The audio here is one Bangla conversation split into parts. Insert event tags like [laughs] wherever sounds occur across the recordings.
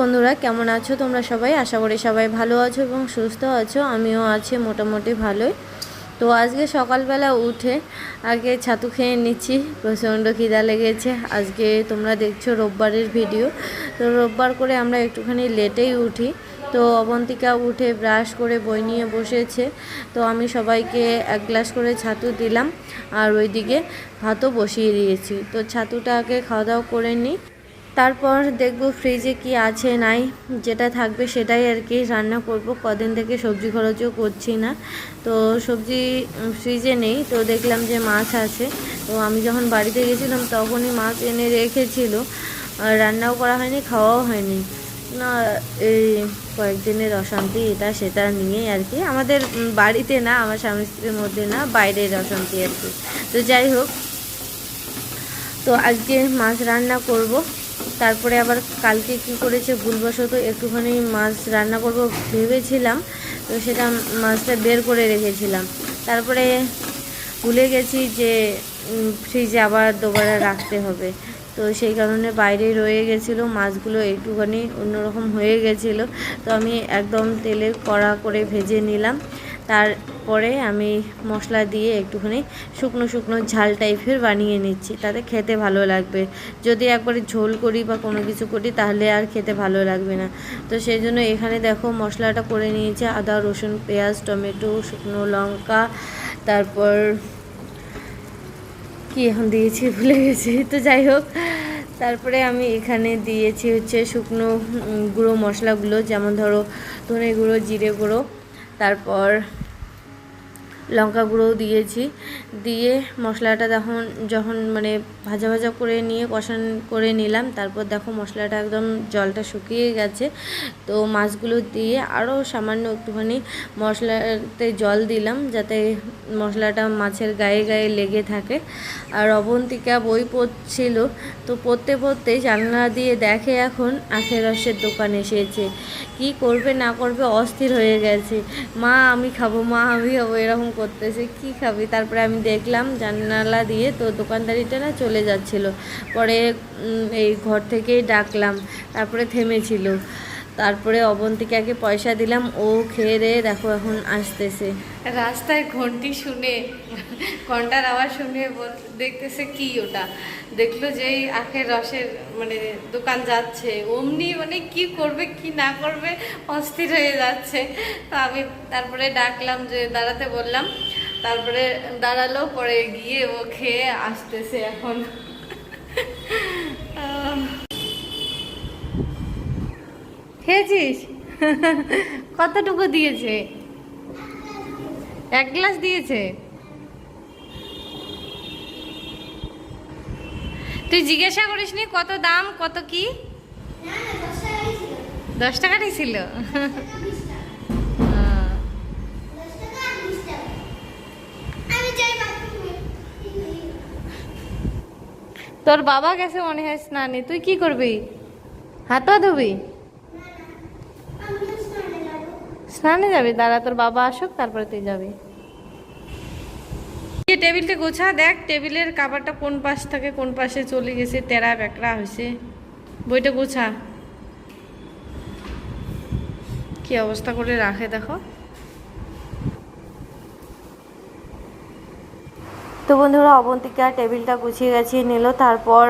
বন্ধুরা, কেমন আছো তোমরা সবাই? আশা করি সবাই ভালো আছো এবং সুস্থ আছো। আমিও আছি মোটামুটি ভালোই। তো আজকে সকালবেলা উঠে আগে ছাতু খেয়ে নিচ্ছি, প্রচণ্ড খিদা লেগেছে। আজকে তোমরা দেখছ রোববারের ভিডিও তো রোববার করে আমরা একটুখানি লেটেই উঠি। তো অবন্তিকা উঠে ব্রাশ করে বই নিয়ে বসেছে। তো আমি সবাইকে এক গ্লাস করে ছাতু দিলাম আর ওইদিকে ভাতও বসিয়ে দিয়েছি। তো ছাতুটা আগে খাওয়া দাওয়া করে নিই। তারপর দেখব ফ্রিজে কি আছে, নাই, যেটা থাকবে সেটাই আর কি রান্না করব। কদিন থেকে সবজি খরচও করছি না। তো সবজি ফ্রিজে নেই, তো দেখলাম যে মাছ আছে। তো আমি যখন বাড়িতে গেছিলাম তখনই মাছ এনে রেখেছিল। রান্নাও করা হয়নি, খাওয়াও হয়নি। না, এই কয়েকদিনের অশান্তি, এটা সেটা নিয়ে আর কি। আমাদের বাড়িতে না, আমার স্বামী স্ত্রীর মধ্যে না, বাইরের অশান্তি আর কি। তো যাই হোক, তো আজকে মাছ রান্না করব। তারপরে আবার কালকে কি করেছে ভুলবশত একটুখানি মাছ রান্না করব ভেবেছিলাম, তো সেটা মাছটা বের করে রেখেছিলাম। তারপরে ভুলে গেছি যে ফ্রিজে আবার দুবারা রাখতে হবে। তো সেই কারণে বাইরে রয়ে গেছিল, মাছগুলো একটুখানি অন্যরকম হয়ে গেছিল। তো আমি একদম তেলে কড়া করে ভেজে নিলাম। তারপরে আমি মশলা দিয়ে একটুখানি শুকনো শুকনো ঝাল টাইপের বানিয়ে নিচ্ছি। তাতে খেতে ভালো লাগবে। যদি একবারে ঝোল করি বা কোনো কিছু করি, তাহলে আর খেতে ভালো লাগবে না। তো সেই জন্য এখানে দেখো মশলাটা করে নিয়েছি। আদা, রসুন, পেঁয়াজ, টমেটো, শুকনো লঙ্কা, তারপর কি এখন দিয়েছি ভুলে গেছি। তো যাই হোক, তারপরে আমি এখানে দিয়েছি হচ্ছে শুকনো গুঁড়ো মশলাগুলো। যেমন ধরো ধনে গুঁড়ো, জিরে গুঁড়ো। তারপর লঙ্কা গুঁড়োও দিয়েছি। দিয়ে মশলাটা যখন যখন মানে ভাজা ভাজা করে নিয়ে কষান করে নিলাম, তারপর দেখো মশলাটা একদম জলটা শুকিয়ে গেছে। তো মাছগুলো দিয়ে আরও সামান্য একটুখানি মশলাতে জল দিলাম যাতে মশলাটা মাছের গায়ে গায়ে লেগে থাকে। আর অবন্তিকা বই পড়ছিল, তো পড়তে পড়তে জানলা দিয়ে দেখে এখন আখের রসের দোকান এসেছে। কি করবে না করবে অস্থির হয়ে গেছে। মা, আমি খাব, মা, আমি খাব, এরকম করতেছে, কি খাবি? তারপরে আমি দেখলাম জানালা দিয়ে তো দোকানদারিটা না চলে যাচ্ছিল। পরে এই ঘর থেকেই ডাকলাম, তারপরে থেমেছিল। তারপরে অবন্তিকাকে পয়সা দিলাম, ও খেয়ে দিয়ে দেখো এখন আসতেছে। রাস্তায় ঘন্টি শুনে, ঘণ্টার আওয়াজ শুনে দেখতেছে কি ওটা? দেখল যে আখের রসের মানে দোকান যাচ্ছে। অমনি মানে কি করবে, কি না করবে, অস্থির হয়ে যাচ্ছে। তো আমি তারপরে ডাকলাম যে দাঁড়াতে বললাম। তারপরে দাঁড়াল, পরে গিয়ে ও খেয়ে আসতেছে এখন। খেয়েছিস? কতটুকু দিয়েছে? এক গ্লাস দিয়েছে? তুই জিজ্ঞাসা করিসনি কত দাম, কত কি? দশ টাকারই ছিল। তোর বাবা গেছে মনে হয় স্নানে। তুই কি করবি? হাত ধুবি? স্নানে যাবি? দাঁড়া তোর বাবা আসুক তারপরে তুই যাবি। এই টেবিলটা গোছা দেখ টেবিলের কাবারটা কোন পাশ থেকে কোন পাশে চলে গেছে তেরা বেকড়া হয়েছে। বইটা গোছা। কি অবস্থা করে রাখে দেখো। তো বন্ধুরা অবন্তিকা টেবিলটা গুছিয়ে গেছিয়ে নিল তারপর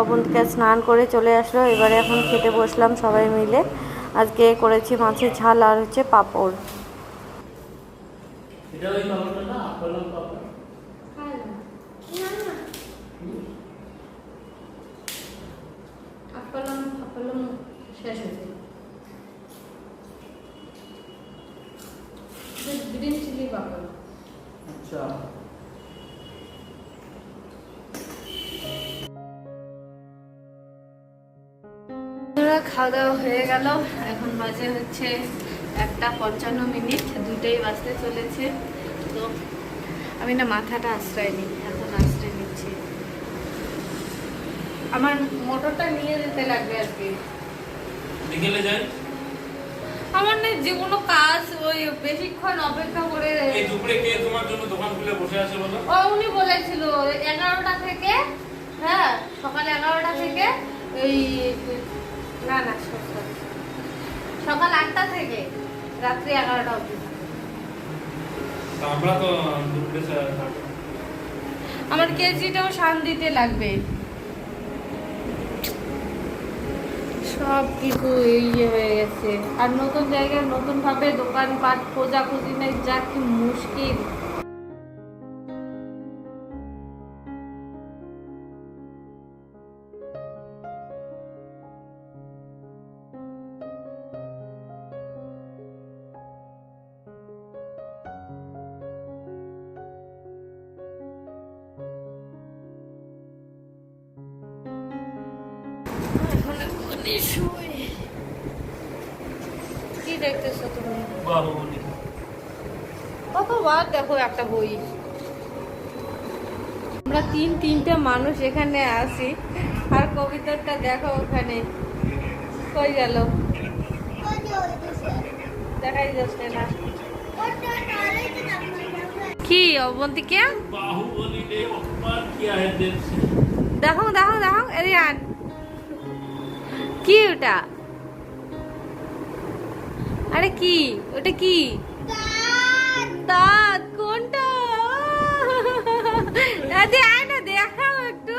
অবন্তিকা স্নান করে চলে আসলো। এবারে এখন খেতে বসলাম সবাই মিলে। আজকে করেছি মাছের ঝাল আর হচ্ছে পাঁপড়। গ্রিন চিলি পাপড়? আচ্ছা। খাওয়া দাওয়া হয়ে গেল। এখন বাজে হচ্ছে একটা পঞ্চান্ন মিনিট দুইটাই বাজতে চলেছে। তো আমি না মাথাটা আশ্রয় নিই এখন আশ্রয় নিচ্ছি। আমার মোটরটা নিয়ে যেতে লাগবে বিকেলে যাই? আমার না যে কোনো কাজ ওই বেশিক্ষণ অপেক্ষা করে এই দুপুরে কে তোমার জন্য দোকান খুলে বসে আছে বলো? ও উনি বলেছিল এগারোটা থেকে হ্যাঁ সকাল এগারোটা থেকে ওই না না। সকাল আটটা থেকে রাত্রি এগারোটা অবধি। আমরা তো দুপুরে চা- থাকব। আমার কেজিটাও শান্তিতে লাগবে। সব কিছু ইয়ে হয়ে গেছে। আর নতুন জায়গায় নতুন ভাবে দোকানপাট খোঁজাখুঁজি নেই যা কি মুশকিল। একটা বই। আমরা তিন তিনটে মানুষ এখানে আসি আর কবিতাটা দেখো ওখানে। কই গেল? দেখাই যাচ্ছে না। কি অবন্তি কে দেখো দেখো দেখো এরে আন। কি ওটা? আরে কি? ওটা কি? দাঁত। দাদি আয় না দেখাও একটু।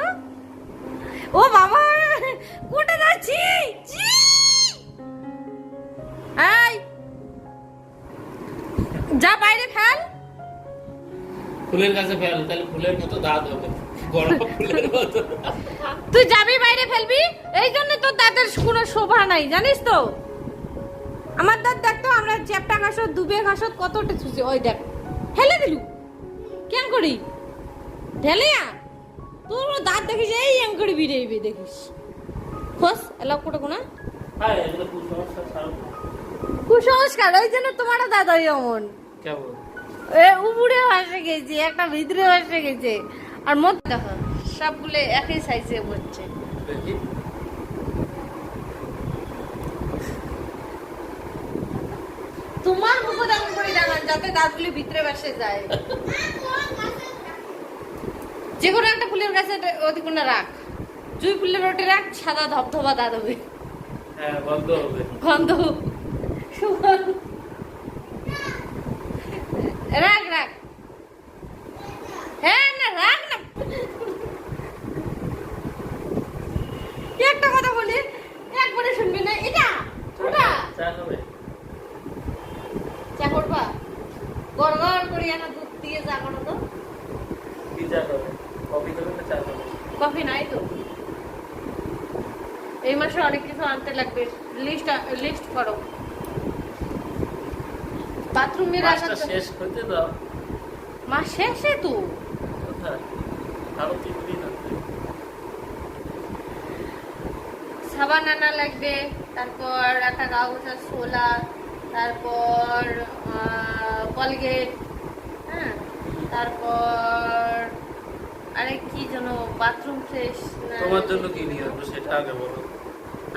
ও বাবা কোনটা যাচ্ছি এই যা বাইরে ফেল। ফুলের কাছে ফেল তাহলে ফুলের মতো দাঁত হবে। গরম ফুলের মতো। তুই যাবি বাইরে ফেলবি? এই জন্য তোর দাঁতের কোনো শোভা নাই জানিস তো? আমার দাঁত দেখ তো আমরা চ্যাপটা ঘাসত দুবে ঘাসত কতটা ছুছি ওই দেখ ফেলে দিলু। কেন করি ঢেলে আ তোর দাঁত দেখিস এই এম করে বিড়েইবে দেখিস। খোস এলাও কোটা কোনা হ্যাঁ কুসংস্কার ওই জন্য তোমার দাঁত ওই অমন এ উপরে ভাসে গেছে একটা ভিতরে ভাসে গেছে। আর মত দেখো সবগুলো একই সাইজে দেখি। তোমার মুখ এমন করে জানান যাতে দাঁতগুলি ভিতরে বসে যায়। [laughs] যে কোনো একটা ফুলের গাছে অতি কোনো রাখ। জুই ফুলের ওটি রাখ সাদা ধবধবা দাঁত হবে হ্যাঁ বন্ধ হবে। গন্ধ সুগন্ধ। রাখ রাখ হ্যাঁ না রাখ না কি একটা কথা বলি একবারে শুনবি না এটা ওটা চা খাবে চা করবা গড় গড় করে আনা দুধ দিয়ে চা করো তো কি চা খাবে কফি খাবে না চা খাবে কফি নাই তো এই মাসে অনেক কিছু আনতে লাগবে লিস্ট লিস্ট করো বাথরুমের শেষ দাও মাস শেষে তো। কোথায়? আরও তিন দিন আছে সাবান আনা লাগবে তারপর একটা কাগজের ছোলা তারপর কলগেট হ্যাঁ? তারপর আরে কি যেন বাথরুম ফ্রেশ তোমার জন্য কি নিয়ে আসব সেটা আগে বলো।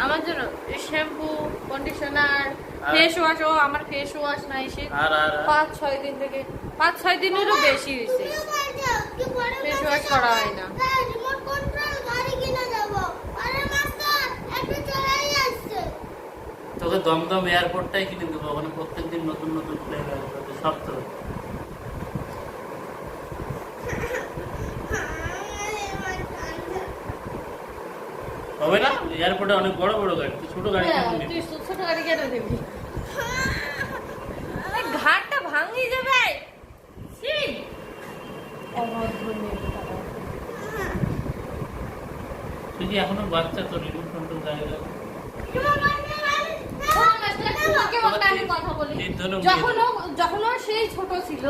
আমার জন্য শ্যাম্পু কন্ডিশনার ফেস ওয়াশ ও আমার ফেস ওয়াশ নাই সে? পাঁচ ছয় দিন থেকে পাঁচ ছয় দিনেরও বেশি হয়েছে ফেস ওয়াশ করা হয় না। তোকে দমদম এয়ারপোর্টটাই কিনে দেবো ওখানে প্রত্যেকদিন নতুন নতুন ফ্লেভার সব তো হবে না? এয়ারপোর্টে অনেক বড় বড় গাড়ি। ছোট গাড়ি ছোট গাড়ি কেন এই ঘাটটা ভাঙি যাবে। তুই এখনও বাচ্চা তোর রিমোট কন্ট্রোল গাড়ি যখন ও সেই ছোট ছিল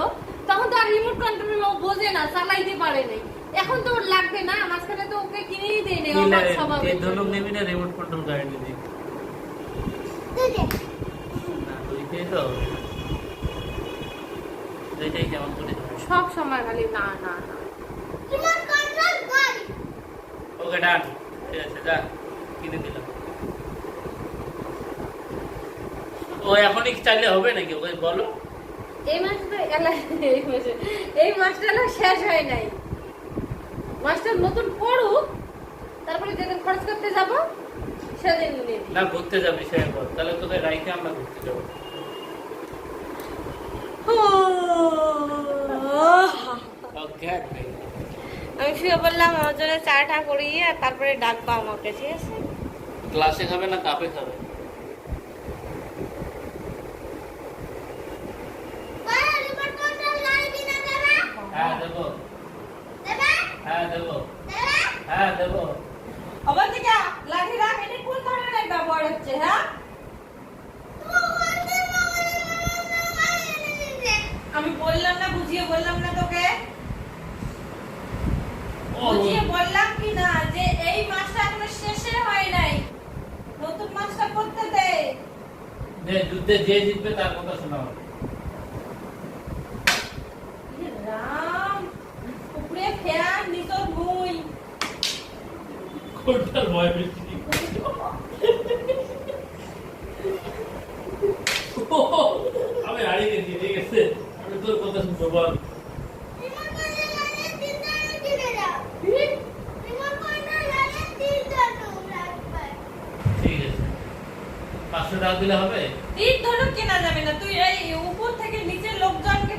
তখন তো আর রিমোট কন্ট্রোল বোঝে না চালাইতে পারে নাই। এখন তো ওর লাগবে না মাঝখানে তো ওকে কিনেই দেয় নাই অবাক লাগে স্বভাবের এই জন্য। নিবি না রিমোট কন্ট্রোল গাড়ি নিবি না দুইটাই তো হবে। কেমন করে? সব সময় খালি না না না। রিমোট কন্ট্রোল গাড়ি। ওকে ডান। ঠিক আছে যা। কিনে দিলাম। ও এখনই চাইলে হবে নাকি? ওকে বলো। এই মাসে তো এই মাসে এই মাসটা শেষ হয় নাই। মাসটা নতুন পড়ুক তারপরে যেদিন খরচ করতে যাব সেদিন না ঘুরতে যাবি সে তাহলে তোকে রাইখে আমরা ঘুরতে যাব। ওকে আমি শুয়ে বললাম আমার জন্য চাটা করিয়ে আর তারপরে ডাকবো আমাকে ঠিক আছে? ক্লাসে খাবে না কাপে খাবে হ্যাঁ দেবো দেবে হ্যাঁ দেবো। অবন্তিকা লাঠি রাখ এটা কোন ধরনের ব্যবহার হচ্ছে হ্যাঁ? আমি বললাম না বুঝিয়ে বললাম না তোকে। বুঝিয়ে বললাম কি না যে এই মাসটা এখনও শেষে হয় নাই। নতুন মাসটা করতে দে। যুদ্ধে যে জিতবে তার কথা শোনাও ইয়ে রাম উপরে নিচর মুই কোনটার ভয় বেশি আমি হারিয়ে গেছি ঠিক আছে? আমি তোর কথা শুনব বল। পাঁচশো টাকা দিলে হবে? তীর ধনুক কেনা যাবে না। তুই এই উপর থেকে নিচে লোকজনকে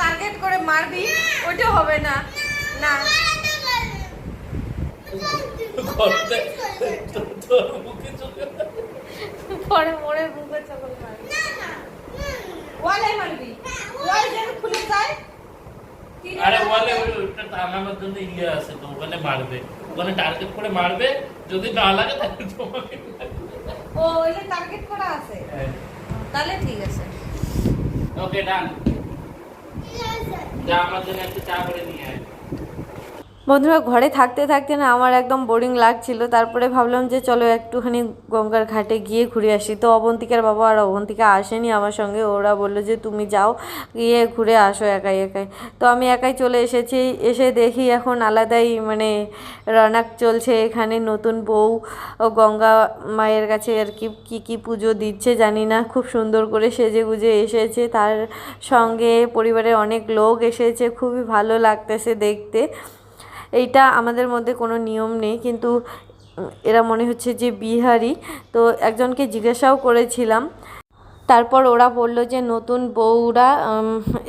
টার্গেট করে মারবি ওইটা হবে না। না। তোর মুখে চলে পরে মোড়ে মুখে চকল মারবে না না ওয়ালে মারবি ওয়াল যেন খুলে যায়। আরে বলে ওটা টানানোর জন্য ইয়ে আছে তো ওখানে মারবে। ওখানে টার্গেট করে মারবে যদি না লাগে তাহলে তোমাকে ও ওইটা টার্গেট করা আছে? তাহলে ঠিক আছে। ওকে ডান যা আমার জন্য একটু চা করে নিয়ে আয়। বন্ধুরা, ঘরে থাকতে থাকতে না আমার একদম বোরিং লাগছিল। তারপরে ভাবলাম যে চলো একটুখানি গঙ্গার ঘাটে গিয়ে ঘুরে আসি। তো অবন্তিকার বাবা আর অবন্তিকা আসেনি আমার সঙ্গে। ওরা বলল যে, তুমি যাও, গিয়ে ঘুরে আসো একাই একাই। তো আমি একাই চলে এসেছি। এসে দেখি এখন আলাদাই মানে রনাক চলছে এখানে, নতুন বউ। গঙ্গা মায়ের কাছে আর কি, কী কী পুজো দিচ্ছে জানি না। খুব সুন্দর করে সেজে গুজে এসেছে। তার সঙ্গে পরিবারের অনেক লোক এসেছে। খুবই ভালো লাগতেছে দেখতে। এইটা আমাদের মধ্যে কোনো নিয়ম নেই, কিন্তু এরা মনে হচ্ছে যে বিহারি। তো একজনকে জিজ্ঞাসাও করেছিলাম। তারপর ওরা বলল যে নতুন বউরা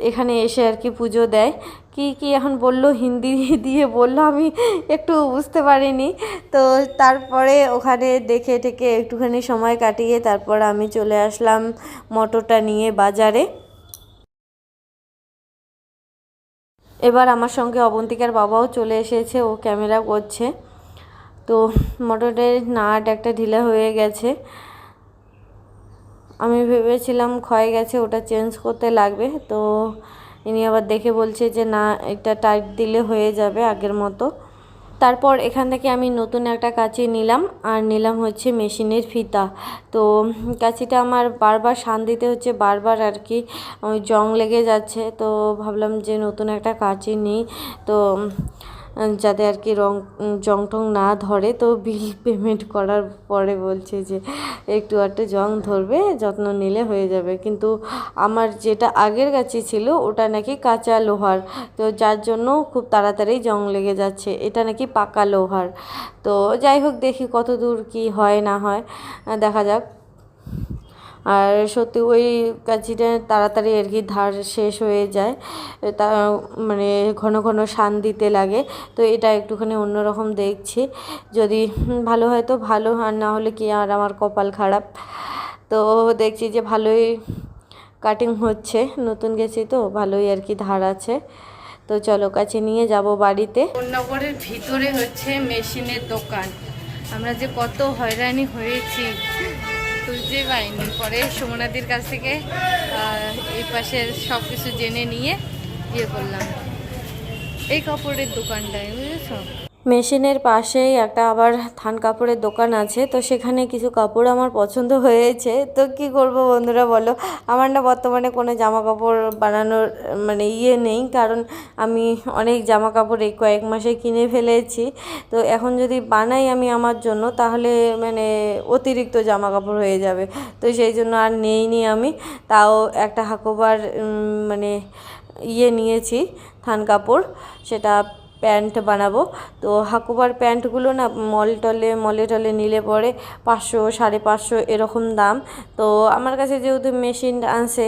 এখানে এসে আর কি পুজো দেয়। কি কি এখন বলল? হিন্দি দিয়ে বলল? আমি একটু বুঝতে পারিনি। তো তারপরে ওখানে দেখে টেকে একটুখানি সময় কাটিয়ে তারপর আমি চলে আসলাম মোটরটা নিয়ে বাজারে। এবার আমার সঙ্গে অবন্তিকার বাবাও চলে এসেছে, ও ক্যামেরা করছে। তো মোটরের নাট একটা ঢিলা হয়ে গেছে। আমি ভেবেছিলাম ক্ষয়ে গেছে, ওটা চেঞ্জ করতে লাগবে। তো ইনি আবার দেখে বলছে যে, না, এটা টাইট দিলে হয়ে যাবে আগের মতো। তারপর এখান থেকে আমি নতুন একটা কাঁচি নিলাম, আর নিলাম হচ্ছে মেশিনের ফিতা। তো কাঁচিটা আমার বারবার শান দিতে হচ্ছে, বারবার আর কি জং লেগে যাচ্ছে। তো ভাবলাম যে নতুন একটা কাঁচি নিই। তো যাতে আর কি রং জং টং না ধরে, তো বিল [laughs] পেমেন্ট করার পরে বলছে যে, একটু একটু জং ধরবে, যত্ন নিলে হয়ে যাবে। কিন্তু আমার যেটা আগের কাছে ছিল, ওটা নাকি কাঁচা লোহার। তো যার জন্য খুব তাড়াতাড়ি জং লেগে যাচ্ছে, এটা নাকি পাকা লোহার। তো যাই হোক, দেখি কত দূর কি হয়, না হয়। দেখা যাক। আর সত্যি ওই কাঁচিটা তাড়াতাড়ি আর কি ধার শেষ হয়ে যায়। তা মানে ঘন ঘন শান দিতে লাগে। তো এটা একটুখানি অন্যরকম দেখছি। যদি ভালো হয় তো ভালো, আর না হলে কি আর আমার কপাল খারাপ? তো দেখছি যে ভালোই কাটিং হচ্ছে। নতুন গেছি তো, ভালোই আর কি ধার আছে। তো চলো কাছে নিয়ে যাব বাড়িতে। নগরের ভিতরে হচ্ছে মেশিনের দোকান। আমরা যে কত হয়রানি হয়েছি। খুঁজতে পাইনি পরে সুমনাদির কাছ থেকে এই পাশের সব কিছু জেনে নিয়ে ইয়ে করলাম। এই কাপড়ের দোকানটায়, বুঝেছ? মেশিনের পাশেই একটা আবার থান কাপড়ের দোকান আছে, তো সেখানে কিছু কাপড় আমার পছন্দ হয়েছে। তো কি করব বন্ধুরা বলো? আমার না বর্তমানে কোনো জামা কাপড় বানানোর মানে ইয়ে নেই, কারণ আমি অনেক জামা কাপড় এই কয়েক মাসে কিনে ফেলেছি। তো এখন যদি বানাই আমি আমার জন্য, তাহলে মানে অতিরিক্ত জামা কাপড় হয়ে যাবে। তো সেই জন্য আর নেইনি আমি, তাও একটা হাকোবার মানে ইয়ে নিয়েছি, থান কাপড়, সেটা প্যান্ট বানাবো। তো হাকুবার প্যান্টগুলো না মল টলে, মলে টলে নিলে পরে পাঁচশো, সাড়ে পাঁচশো এরকম দাম। তো আমার কাছে যেহেতু মেশিন আনছে,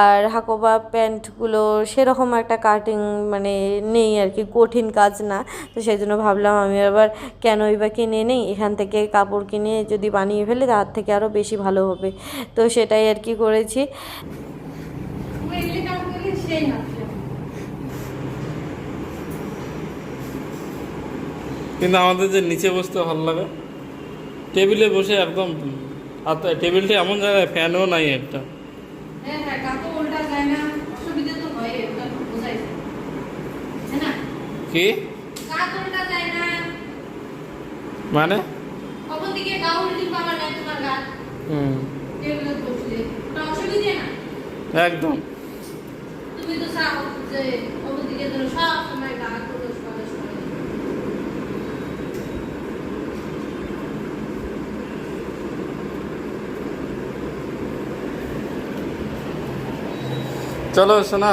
আর হাকোবা প্যান্টগুলো সেরকম একটা কাটিং মানে নেই আর কি, কঠিন কাজ না। তো সেই জন্য ভাবলাম আমি আবার কেনই বা কিনে নেই, এখান থেকে কাপড় কিনে যদি বানিয়ে ফেলে তার থেকে আরও বেশি ভালো হবে। তো সেটাই আর কি করেছি। সেই হাসি কিন্তু আমাদের যে নিচে বসতে ভালো লাগে টেবিলে বসে একদম আর টেবিলটা এমন জায়গায় ফ্যানও নাই একটা। হ্যাঁ হ্যাঁ কি? মানে? একদম। তুমি তো চাও যে কখন ধরো সব সময় গা করে সকালে সকালে চলো শোনা।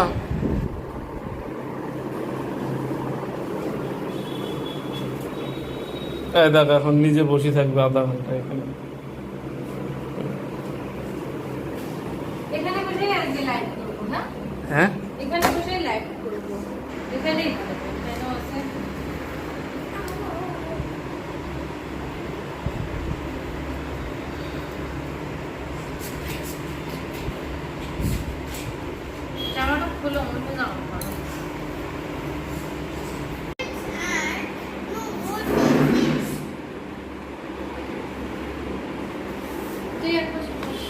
এই দেখ এখন নিজে বসে থাকবে আধা ঘণ্টা এখানে। করব হ্যাঁ হ্যাঁ এখানে বসে লাইভ করব এখানেই ভালো কেন আছে জামাটা খুলো অন্য জামা পরো। তুই এক বসে বস।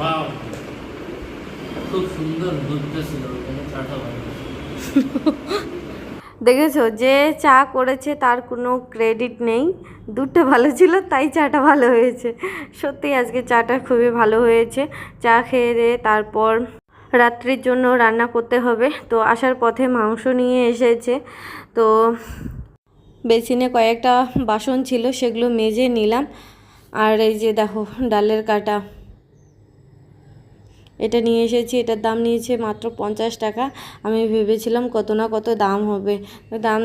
ওয়াও খুব সুন্দর দুধটা ছিল ওখানে চাটা ভালো দেখেছ? যে চা করেছে তার কোনো ক্রেডিট নেই। দুধটা ভালো ছিল, তাই চাটা ভালো হয়েছে। সত্যি আজকে চাটা খুবই ভালো হয়েছে। চা খেয়ে দিয়ে তারপর রাত্রির জন্য রান্না করতে হবে। তো আসার পথে মাংস নিয়ে এসেছে। তো বেসিনে কয়েকটা বাসন ছিল, সেগুলো মেজে নিলাম। আর এই যে দেখো, ডালের কাটা। এটা নিয়ে এসেছি, এটার দাম নিয়েছে মাত্র পঞ্চাশ টাকা। আমি ভেবেছিলাম কত না কত দাম হবে। দাম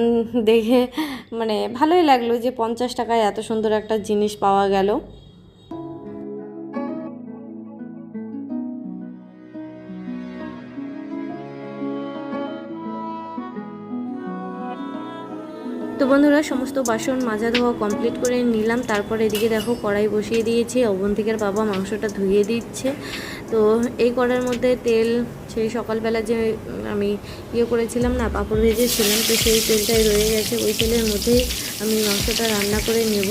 দেখে মানে ভালোই লাগল যে পঞ্চাশ টাকায় এত সুন্দর একটা জিনিস পাওয়া গেল। তো বন্ধুরা, সমস্ত বাসন মাজা ধোয়া কমপ্লিট করে নিলাম। তারপর এদিকে দেখো কড়াই বসিয়ে দিয়েছি। অবন্তিকের বাবা মাংসটা ধুয়ে দিচ্ছে। তো এই কড়ার মধ্যে তেল, সেই সকালবেলা যে আমি ইয়ে করেছিলাম না, পাঁপড় ভেজেছিলাম, তো সেই তেলটাই রয়ে গেছে। ওই তেলের মধ্যেই আমি মাংসটা রান্না করে নেব।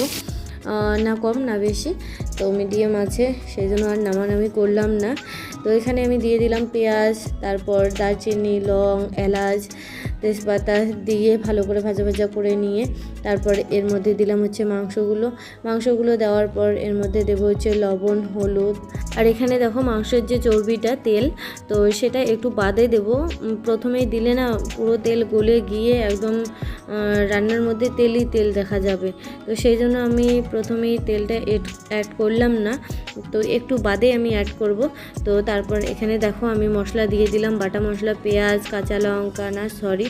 না কম, না বেশি, তো মিডিয়াম আছে, সেই জন্য আর নামানামি করলাম না। তো এখানে আমি দিয়ে দিলাম পেঁয়াজ, তারপর দারচিনি, লং, এলাচ, তেজপাতা দিয়ে ভালো করে ভাজা ভাজা করে নিয়ে তারপর এর মধ্যে দিলাম হচ্ছে মাংসগুলো। মাংসগুলো দেওয়ার পর এর মধ্যে দেবো হচ্ছে লবণ, হলুদ। আর এখানে দেখো মাংসের যে চর্বিটা তেল, তো সেটা একটু বাদে দেবো। প্রথমেই দিলে না পুরো তেল গলে গিয়ে একদম রান্নার মধ্যে তেলই তেল দেখা যাবে। তো সেই জন্য আমি প্রথমেই তেলটা অ্যাড করলাম না। তো একটু বাদে আমি অ্যাড করব। তো তারপর এখানে দেখো আমি মশলা দিয়ে দিলাম, বাটা মশলা, পেঁয়াজ, কাঁচা লঙ্কা, না সরি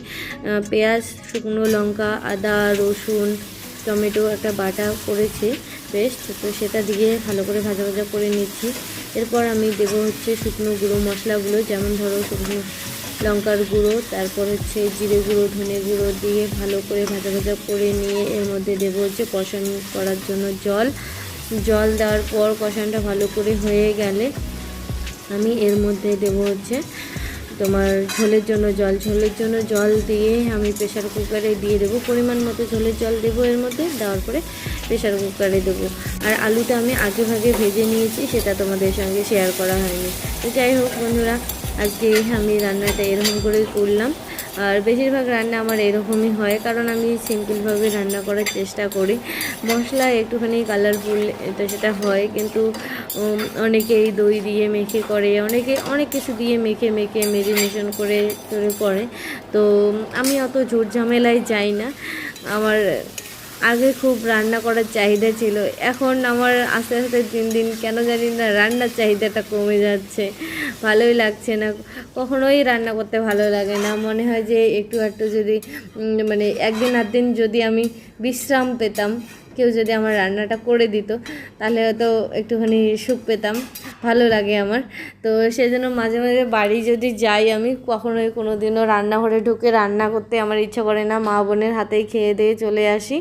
পেঁয়াজ, শুকনো লঙ্কা, আদা, রসুন, টমেটো একটা বাটা করেছি পেস্ট তো সেটা দিয়ে ভালো করে ভাজা ভাজা করে নিচ্ছি। এরপর আমি দেবো হচ্ছে শুকনো গুঁড়ো মশলাগুলো, যেমন ধরো শুকনো লঙ্কার গুঁড়ো, তারপর হচ্ছে জিরে গুঁড়ো, ধনে গুঁড়ো দিয়ে ভালো করে ভাজা ভাজা করে নিয়ে এর মধ্যে দেবো হচ্ছে কষান করার জন্য জল। জল দেওয়ার পর কষানটা ভালো করে হয়ে গেলে আমি এর মধ্যে দেবো হচ্ছে তোমার ঝোলের জন্য জল। ঝোলের জন্য জল দিয়ে আমি প্রেশার কুকারে দিয়ে দেবো। পরিমাণ মতো ঝোলের জল দেবো এর মধ্যে, দেওয়ার পরে প্রেশার কুকারে দেবো। আর আলুটা আমি আগে ভাগে ভেজে নিয়েছি, সেটা তোমাদের সঙ্গে শেয়ার করা হয়নি। তো যাই হোক বন্ধুরা, আজকে আমি রান্নাটা এরকম করে করলাম। আর বেশিরভাগ রান্না আমার এরকমই হয়, কারণ আমি সিম্পলভাবে রান্না করার চেষ্টা করি। মশলা একটুখানি কালারফুল এটা সেটা হয়, কিন্তু অনেকেই দই দিয়ে মেখে করে, অনেকে, অনেক কিছু দিয়ে মেখে মেখে মেরিনেশন করে করে করে। তো, আমি অত জোর ঝামেলায় যাই না। আমার আগে খুব রান্না করার চাহিদা ছিল। এখন আমার আস্তে আস্তে দিন দিন কেন জানি না রান্নার চাহিদাটা কমে যাচ্ছে। ভালোই লাগছে না। কখনোই রান্না করতে ভালো লাগে না। মনে হয় যে একটু একটু যদি মানে একদিন আধ দিন যদি আমি বিশ্রাম পেতাম, কেউ যদি আমার রান্নাটা করে দিত, তাহলে হয়তো একটুখানি সুখ পেতাম। ভালো লাগে আমার। তো সেজন্য মাঝে মাঝে বাড়ি যদি যাই আমি, কখনোই কোনো দিনও রান্নাঘরে ঢুকে রান্না করতে আমার ইচ্ছা করে না। মা বোনের হাতেই খেয়ে দিয়ে চলে আসি।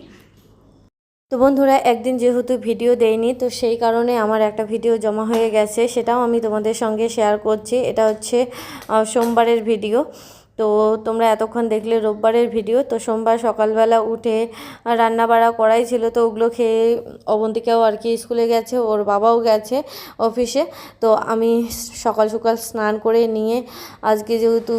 তো বন্ধুরা, একদিন যেহেতু ভিডিও দেয়নি তো সেই কারণে আমার একটা ভিডিও জমা হয়ে গেছে। সেটাও আমি তোমাদের সঙ্গে শেয়ার করছি। এটা হচ্ছে সোমবারের ভিডিও। তো তোমরা এতক্ষণ দেখলে রোববারের ভিডিও। তো সোমবার সকালবেলা উঠে রান্না বাড়া করাই ছিল। তো ওগুলো খেয়ে অবন্তিকাও আর কি স্কুলে গেছে, ওর বাবাও গেছে অফিসে তো আমি সকাল সকাল স্নান করে নিয়ে, আজকে যেহেতু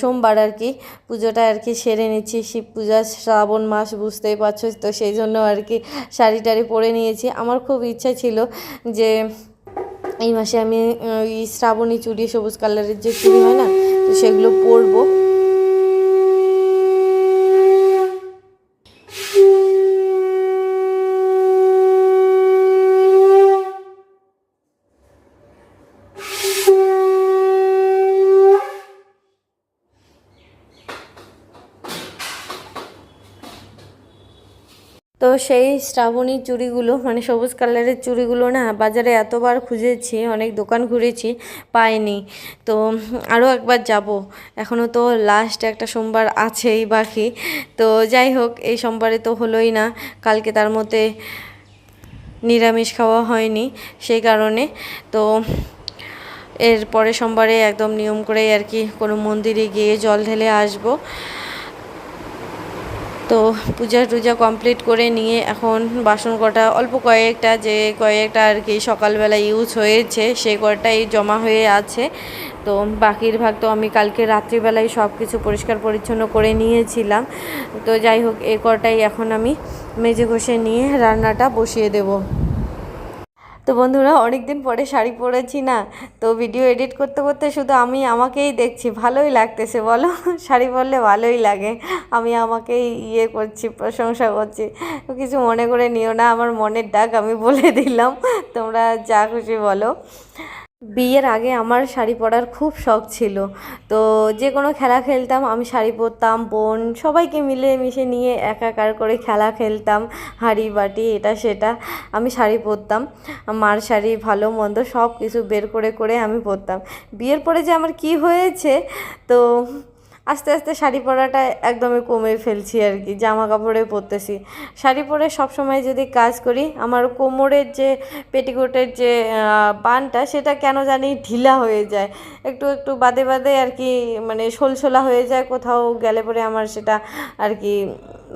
সোমবার আর কি পুজোটা আর কি সেরে নিচ্ছি। শিব পূজা, শ্রাবণ মাস, বুঝতেই পারছ। তো সেই জন্য আর কি শাড়ি টাড়ি পরে নিয়েছি। আমার খুব ইচ্ছা ছিল যে এই মাসে আমি ওই শ্রাবণী চুড়ি, সবুজ কালারের যে চুড়ি হয় না, তো সেগুলো পরবো। সেই শ্রাবণী চুড়িগুলো মানে সবুজ কালারের চুড়িগুলো না বাজারে এতবার খুঁজেছি, অনেক দোকান ঘুরেছি, পাইনি। তো আরও একবার যাব। এখনও তো লাস্ট একটা সোমবার আছেই বাকি। তো যাই হোক, এই সোমবারে তো হলোই না। কালকে তার মধ্যে নিরামিষ খাওয়া হয়নি সেই কারণে। তো এর পরে সোমবারে একদম নিয়ম করেই আর কি কোনো মন্দিরে গিয়ে জল ঢেলে আসব। তো পূজা টুজা কমপ্লিট করে নিয়ে এখন বাসন কটা অল্প কয়েকটা, যে কয়েকটা আর কি সকালবেলা ইউজ হয়েছে সেই কটাই জমা হয়ে আছে। তো বাকির ভাগ তো আমি কালকে রাত্রিবেলায় সব কিছু পরিষ্কার পরিচ্ছন্ন করে নিয়েছিলাম। তো যাই হোক, এ কটাই এখন আমি মেজে ঘষে নিয়ে রান্নাটা বসিয়ে দেবো। তো বন্ধুরা অনেক দিন পরে শাড়ি পরেছি না, তো ভিডিও এডিট করতে করতে শুধু আমি আমাকেই দেখছি, ভালোই লাগতেছে, বলো? শাড়ি পরলে ভালোই লাগে, আমি আমাকেই ইয়ে করছি, প্রশংসা করছি, কিছু মনে করে নিও না, আমার মনের ডাক আমি বলে দিলাম, তোমরা যা খুশি বলো। বিয়ের আগে আমার শাড়ি পরার খুব শখ ছিল। তো যে কোনো খেলা খেলতাম, আমি শাড়ি পরতাম, বোন সবাইকে মিলে মিশে নিয়ে একাকার করে খেলা খেলতাম, হাঁড়ি বাটি, এটা সেটা, আমি শাড়ি পরতাম। মার শাড়ি, ভালো মন্দ সব কিছু বের করে করে আমি পরতাম। বিয়ের পরে যে আমার কি হয়েছে, তো আস্তে আস্তে শাড়ি পরাটা একদমই কমে ফেলছি আর কি, জামা কাপড়ে পরতেছি। শাড়ি পরে সবসময় যদি কাজ করি, আমার কোমরের যে পেটিকোটের যে বানটা, সেটা কেন জানি ঢিলা হয়ে যায়। একটু একটু বাদে বাদে আর কি মানে শোলশোলা হয়ে যায়, কোথাও গেলে পরে আমার সেটা আর কি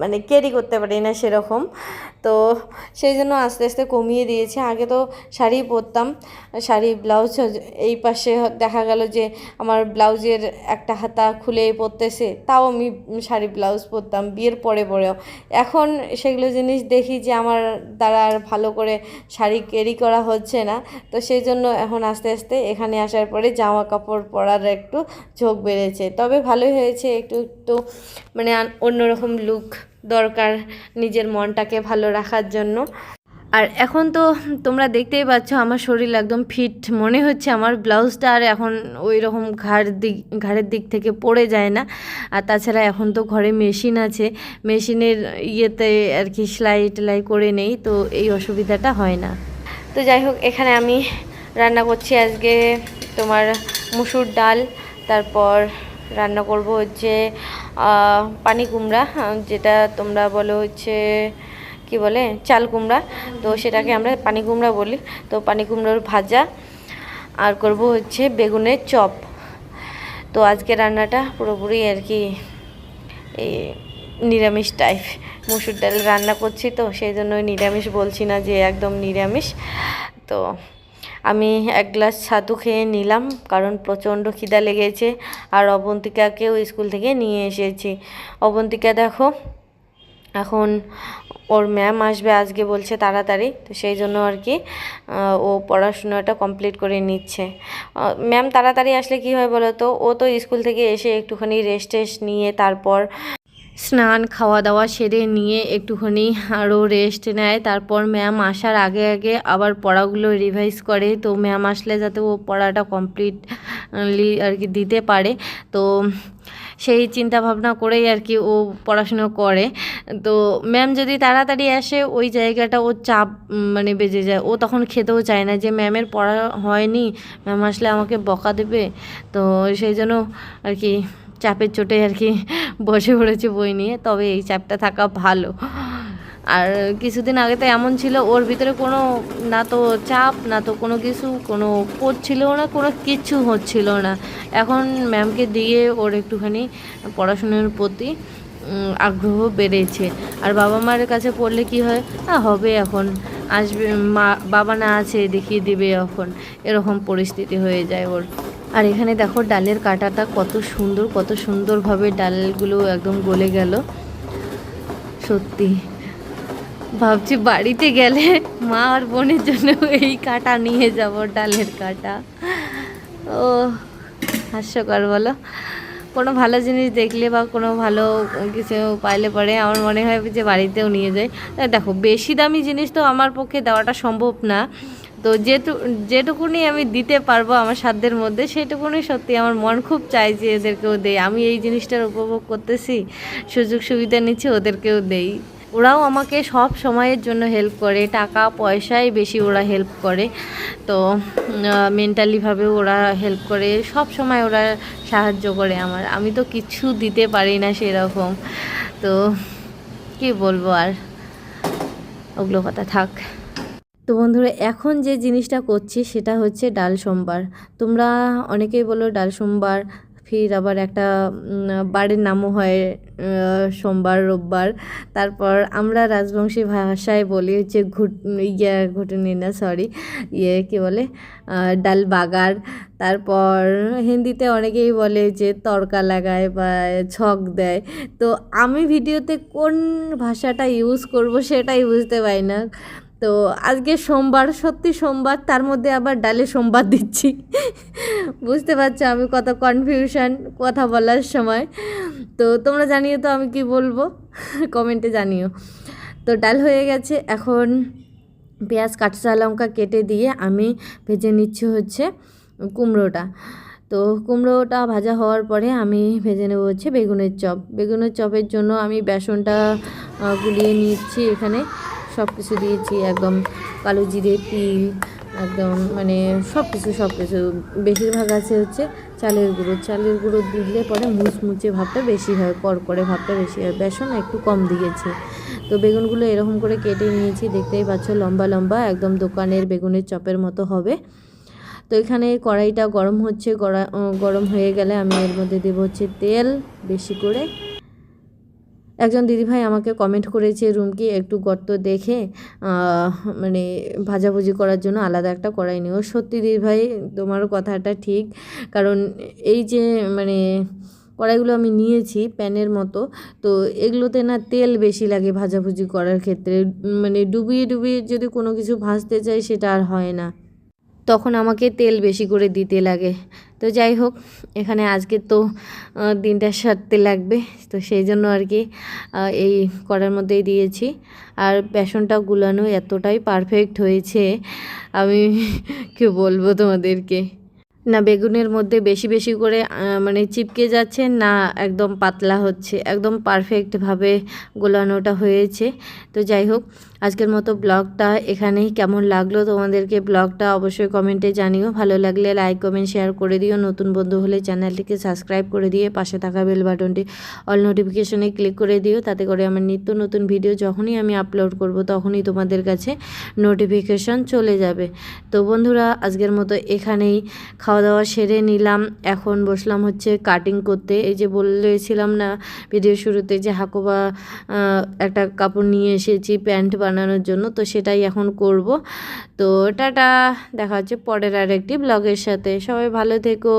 মানে ক্যারি করতে পারি না সেরকম। তো সেই জন্য আস্তে আস্তে কমিয়ে দিয়েছি। আগে তো শাড়ি পরতাম, শাড়ি ব্লাউজ এই পাশে দেখা গেল যে আমার ব্লাউজের একটা হাতা খুলে পরতেছে, তাও আমি শাড়ি ব্লাউজ পরতাম, বিয়ের পরে পরেও। এখন সেগুলো জিনিস দেখি যে আমার দ্বারা আর ভালো করে শাড়ি ক্যারি করা হচ্ছে না। তো সেই জন্য এখন আস্তে আস্তে এখানে আসার পরে জামা কাপড় পরার একটু ঝোঁক বেড়েছে। তবে ভালোই হয়েছে, একটু একটু মানে অন্যরকম লুক দরকার নিজের মনটাকে ভালো রাখার জন্য। আর এখন তো তোমরা দেখতেই পাচ্ছ আমার শরীর একদম ফিট। মনে হচ্ছে আমার ব্লাউজটা আর এখন ওই রকম ঘাড় দিক, ঘাড়ের দিক থেকে পড়ে যায় না। আর তাছাড়া এখন তো ঘরে মেশিন আছে। মেশিনের ইয়েতে আর কি সেলাই টেলাই করে নেই, তো এই অসুবিধাটা হয় না। তো যাই হোক, এখানে আমি রান্না করছি আজকে তোমার মুসুর ডাল, তারপর রান্না করব হচ্ছে পানি কুমড়া যেটা তোমরা বলো হচ্ছে, কি বলে, চাল কুমড়া। তো সেটাকে আমরা পানি কুমড়া বলি। তো পানি কুমড়োর ভাজা আর করব হচ্ছে বেগুনের চপ। তো আজকে রান্নাটা পুরোপুরি আর কি, এই নিরামিষ টাইপ মুসুর ডাল রান্না করছি তো, সেই জন্য নিরামিষ বলছি না যে একদম নিরামিষ। তো আমি এক গ্লাস ছাতু খেয়ে নিলাম, কারণ প্রচণ্ড খিদা লেগেছে। আর অবন্তিকাকেও স্কুল থেকে নিয়ে এসেছি। অবন্তিকা, দেখো, এখন ওর ম্যাম আসবে আজকে বলছে তাড়াতাড়ি, তো সেই জন্য আর কি ও পড়াশোনাটা কমপ্লিট করে নিচ্ছে। ম্যাম তাড়াতাড়ি আসলে কি হয় বলো তো? ও তো স্কুল থেকে এসে একটুখানি রেস্ট টেস্ট নিয়ে তারপর স্নান খাওয়া দাওয়া সেরে নিয়ে একটুখানি আরও রেস্ট নেয়। তারপর ম্যাম আসার আগে আগে আবার পড়াগুলো রিভাইজ করে। তো ম্যাম আসলে যাতে ও পড়াটা কমপ্লিটলি আর কি দিতে পারে। তো সেই চিন্তা ভাবনা করেই আর কি ও পড়াশুনো করে। তো ম্যাম যদি তাড়াতাড়ি আসে, ওই জায়গাটা ও চাপ মানে বেজে যায়। ও তখন খেতেও চায় না যে ম্যামের পড়া হয়নি। ম্যাম আসলে আমাকে বকা দেবে? তো সেই জন্য আর কি চাপের চোটে আর কি বসে পড়েছে বই নিয়ে, তবে এই চাপটা থাকা ভালো। আর কিছুদিন আগে তো এমন ছিল, ওর ভিতরে কোনো না তো চাপ, না তো কোনো কিছু, কোনো পড়ছিল না, কোনো কিচ্ছু হচ্ছিল না। এখন ম্যামকে দিয়ে ওর একটুখানি পড়াশোনার প্রতি আগ্রহ বেড়েছে। আর বাবা মায়ের কাছে পড়লে কি হয়? না হবে এখন। আসবে, মা, বাবা না আছে, দেখিয়ে দিবে এখন। এরকম পরিস্থিতি হয়ে যায় ওর। আর এখানে দেখো ডালের কাটাটা কত সুন্দর, কত সুন্দরভাবে ডালগুলো একদম গলে গেল। সত্যি। ভাবছি বাড়িতে গেলে মা আর বোনের জন্য এই কাটা নিয়ে যাব, ডালের কাটা। ও হাস্যকর বলো। কোনো ভালো জিনিস দেখলে বা কোনো ভালো কিছু পাইলে পরে আমার মনে হয় যে বাড়িতেও নিয়ে যাই। দেখো, বেশি দামি জিনিস তো আমার পক্ষে দেওয়াটা সম্ভব না। তো যেটু, যেটুকুনি আমি দিতে পারব আমার সাধ্যের মধ্যে সেটুকুনি সত্যি আমার মন খুব চাই যে এদেরকেও দেই। আমি এই জিনিসটার উপভোগ করতেছি, সুযোগ সুবিধা নিচ্ছি, ওদেরকেও দেই। ওরাও আমাকে সব সময়ের জন্য হেল্প করে, টাকা পয়সায় বেশি ওরা হেল্প করে। তো মেন্টালিভাবেও ওরা হেল্প করে, সব সময় ওরা সাহায্য করে আমার। আমি তো কিছু দিতে পারি না সেরকম। তো, কি বলব আর? ওগুলো কথা থাক। তো বন্ধুরা, এখন যে জিনিসটা করছি সেটা হচ্ছে ডাল সোমবার। তোমরা অনেকেই বলো ডাল সোমবার, ফির আবার একটা বারের নামও হয় সোমবার, রোববার। তারপর আমরা রাজবংশী ভাষায় বলি হচ্ছে ঘুট ইয়ে ঘুটনি না সরি ইয়ে কী বলে ডাল বাগার। তারপর হিন্দিতে অনেকেই বলে যে তড়কা লাগায় বা ছক দেয়। তো আমি ভিডিওতে কোন ভাষাটা ইউজ করব সেটাই বুঝতে পারি না। তো আজকে সোমবার, সত্যি সোমবার, তার মধ্যে আবার ডালে সোমবার দিচ্ছি। বুঝতে পারছ আমি কত কনফিউশন কথা বলার সময়। তো তোমরা জানিও তো আমি কি বলব কমেন্টে জানিও। তো ডাল হয়ে গেছে, এখন পেঁয়াজ, কাঁচা লঙ্কা কেটে দিয়ে আমি ভেজে নিচ্ছি হচ্ছে কুমড়োটা। তো কুমড়োটা ভাজা হওয়ার পরে আমি ভেজে নেব হচ্ছে বেগুনের চপ। বেগুনের চপের জন্য আমি বেসনটা গুলিয়ে নিচ্ছি এখানে। সব কিছু দিয়েছি, একদম কালো জিরে, তিল, একদম মানে সব কিছু সব কিছু বেশিরভাগ আছে হচ্ছে চালের গুঁড়ো। চালের গুঁড়ো দিলে পরে মুচমুচে ভাবটা বেশি হয়, কড়কড়ে ভাবটা বেশি হয়। বেসন একটু কম দিয়েছি। তো বেগুনগুলো এরকম করে কেটে নিয়েছি, দেখতেই পাচ্ছ লম্বা লম্বা, একদম দোকানের বেগুনের চপের মতো হবে। তো এখানে কড়াইটা গরম হচ্ছে গরম হয়ে গেলে আমি এর মধ্যে দেবো হচ্ছে তেল, বেশি করে একজন দিদিভাই আমাকে কমেন্ট করেছে, রুমকি, একটু গর্ত দেখে মানে ভাজাভুজি করার জন্য আলাদা একটা কড়াই নিও। সত্যি দিদিভাই, তোমার কথাটা ঠিক। কারণ এই যে মানে কড়াইগুলো আমি নিয়েছি প্যানের মতো, তো এগুলোতে না তেল বেশি লাগে ভাজাভুজি করার ক্ষেত্রে। মানে ডুবিয়ে ডুবিয়ে যদি কোনো কিছু ভাজতে চাই সেটা আর হয় না। তখন আমাকে তেল বেশি করে দিতে লাগে। তো যাই হোক, এখানে আজকে তো দিনটা সারতে লাগবে। তো সেই জন্য আর কি এই কড়ার মধ্যেই দিয়েছি। আর বেসনটা গুলানো এতটাই পারফেক্ট হয়েছে, আমি [laughs] কি বলব তোমাদেরকে? না, বেগুনের মধ্যে বেশি বেশি করে মানে চিপকে যাচ্ছে না একদম পাতলা হচ্ছে। একদম পারফেক্টভাবে গোলানোটা হয়েছে। তো যাই হোক আজকের মতো ব্লগটা এখানেই। কেমন লাগল তোমাদেরকে ব্লগটা অবশ্যই কমেন্টে জানিও। ভালো লাগলে লাইক, কমেন্ট, শেয়ার করে দিও। নতুন বন্ধু হলে চ্যানেলটিকে সাবস্ক্রাইব করে দিয়ে পাশে থাকা বেল বাটনটি অল নোটিফিকেশনে ক্লিক করে দিও। তাতে করে আমার নিত্য নতুন ভিডিও যখনই আমি আপলোড করব তখনই তোমাদের কাছে নোটিফিকেশন চলে যাবে। তো বন্ধুরা, আজকের মতো এখানেই খাওয়া দাওয়া সেরে নিলাম। এখন বসলাম হচ্ছে কাটিং করতে। এই যে বলেছিলাম না ভিডিও শুরুতে যে হাকোবা একটা কাপড় নিয়ে এসেছি, প্যান্ট বানানোর জন্য, তো সেটাই এখন করব। তো টাটা, দেখা হচ্ছে পরের আর একটি ব্লগের সাথে। সবাই ভালো থেকো।